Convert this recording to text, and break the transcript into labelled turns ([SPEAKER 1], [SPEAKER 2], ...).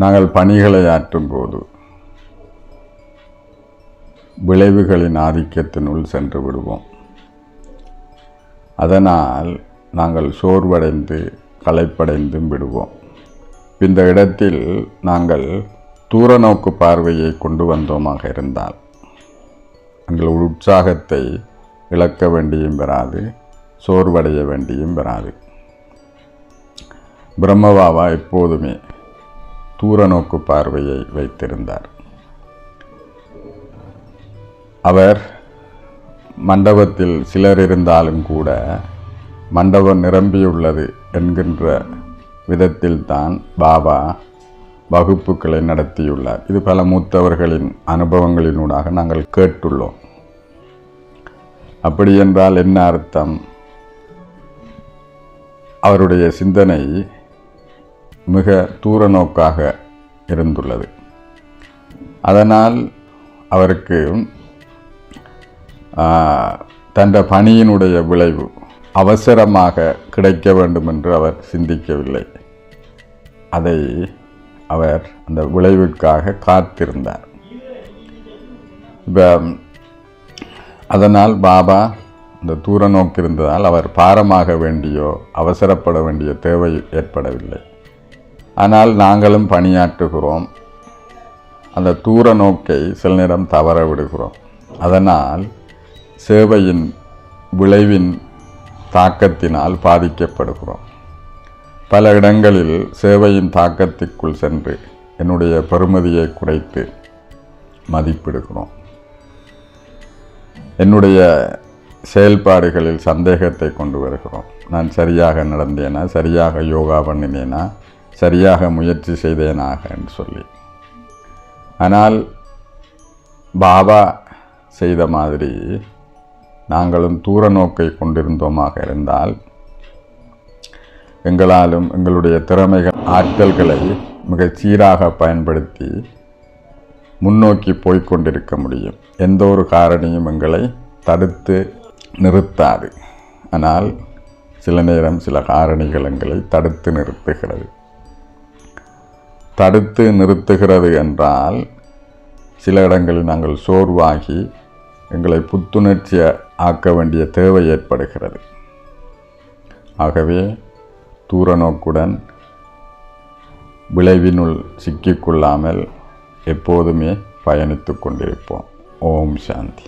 [SPEAKER 1] நாங்கள் பணிகளை ஆற்றும் போது விளைவுகளின் ஆதிக்கத்தினுள் சென்று விடுவோம். அதனால் நாங்கள் சோர்வடைந்து களைப்படைந்தும் விடுவோம். இந்த இடத்தில் நாங்கள் தூர நோக்கு பார்வையை கொண்டு வந்தோமாக இருந்தால் எங்கள் உற்சாகத்தை இழக்க வேண்டியும் வராது சோர்வடைய வேண்டியும் வராது. பிரம்மபாபா எப்போதுமே தூரநோக்கு பார்வையை வைத்திருந்தார். அவர் மண்டபத்தில் சிலர் இருந்தாலும் கூட மண்டபம் நிரம்பியுள்ளது என்கின்ற விதத்தில்தான் பாபா வகுப்புகளை நடத்தியுள்ளார். இது பல மூத்தவர்களின் அனுபவங்களினூடாக நாங்கள் கேட்டுள்ளோம். அப்படி என்றால் என்ன அர்த்தம்? அவருடைய சிந்தனை மிக தூர நோக்காக இருந்துள்ளது. அதனால் அவருக்கு தன் பணியினுடைய விளைவு அவசரமாக கிடைக்க வேண்டும் என்று அவர் சிந்திக்கவில்லை. அதை அவர் அந்த விளைவுக்காக காத்திருந்தார். இப்போ அதனால் பாபா இந்த தூர நோக்கு இருந்ததால் அவர் பாரமாக வேண்டியோ அவசரப்பட வேண்டிய தேவை ஏற்படவில்லை. ஆனால் நாங்களும் பணியாற்றுகிறோம். அந்த தூர நோக்கை சில நேரம் தவற விடுகிறோம். அதனால் சேவையின் விளைவின் தாக்கத்தினால் பாதிக்கப்படுகிறோம். பல இடங்களில் சேவையின் தாக்கத்திற்குள் சென்று என்னுடைய பெருமதியை குறைத்து மதிப்பிடுகிறோம். என்னுடைய செயல்பாடுகளில் சந்தேகத்தை கொண்டு வருகிறோம். நான் சரியாக நடந்தேனா சரியாக யோகா பண்ணினேனா சரியாக முயற்சி செய்தேனாக என்று சொல்லி. ஆனால் பாபா செய்த மாதிரி நாங்களும் தூர நோக்கை கொண்டிருந்தோமாக இருந்தால் எங்களாலும் எங்களுடைய திறமைகள் ஆற்றல்களை மிகச் சீராக பயன்படுத்தி முன்னோக்கி போய்கொண்டிருக்க முடியும். எந்த ஒரு காரணியும் எங்களை தடுத்து நிறுத்தாது. ஆனால் சில நேரம் சில காரணிகள் எங்களை தடுத்து நிறுத்துகிறது. தடுத்து நிறுத்துகிறது என்றால் சில இடங்களில் நாங்கள் சோர்வாகி எங்களை புத்துணர்ச்சி ஆக்க வேண்டிய தேவை ஏற்படுகிறது. ஆகவே தூர நோக்குடன் விளைவினுள் சிக்கிக்கொள்ளாமல் எப்போதுமே பயணித்து கொண்டிருப்போம். ஓம் சாந்தி.